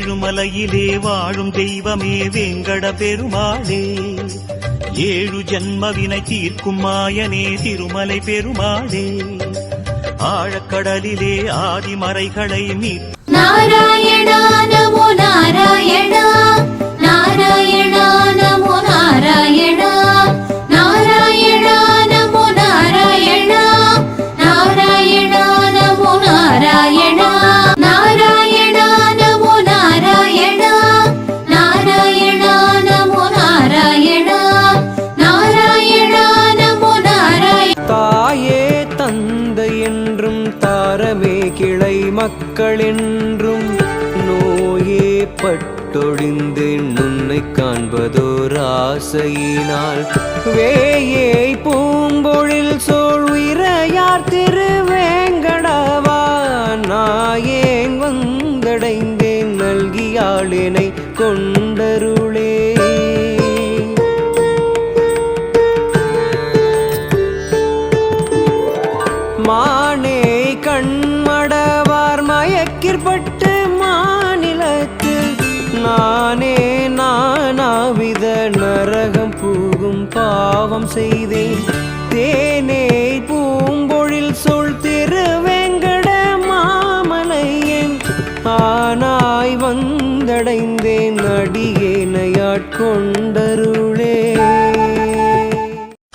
ஏழுமலையிலே வாழும் தெய்வமே வேங்கட பெருமாளே ஏழு ஜன்மவினை தீர்க்கும் மாயனே திருமலை பெருமாளே. ஆழக்கடலிலே ஆதிமறைகளை மீ நாராயணா கிளை மக்களென்றும் நோயே பட்டொழிந்து நுன்னை காண்பதோர் ஆசையினால் வேயை பூம்பொழில் சோழ் உயிரையார் திருவேங்கடவா நாயேன் வந்தடைந்தேன் நல்கியாளினை கொண்டருளே. மானே கண் நானே நானாவித நரகம் பூகும் பாவம் செய்தேன். தேனே பூம்பொழில் சொல் திருவேங்கட மாமலையன் ஆனாய் வந்தடைந்தேன் அடியேனையாட்கொண்டருள்.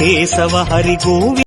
కేశవ హరి గోవి